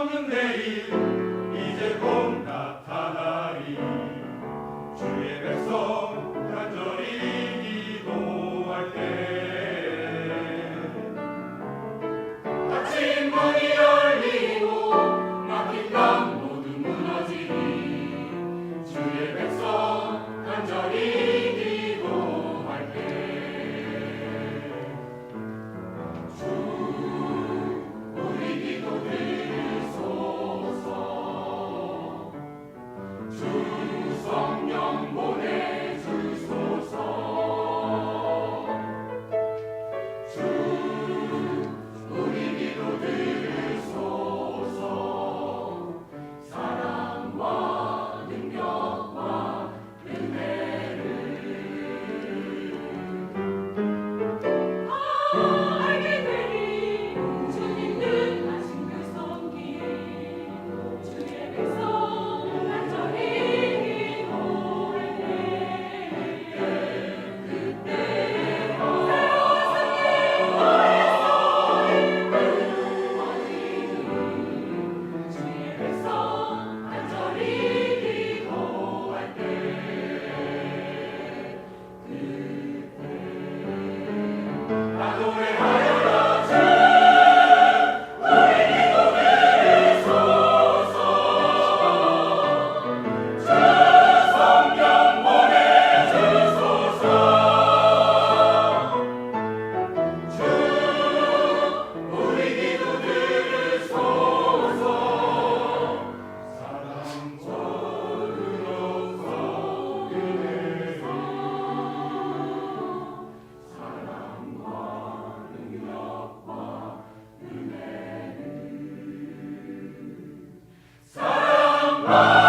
없는 내일 이제 곧 나타나리. 주의 백성 to Glory. Bye.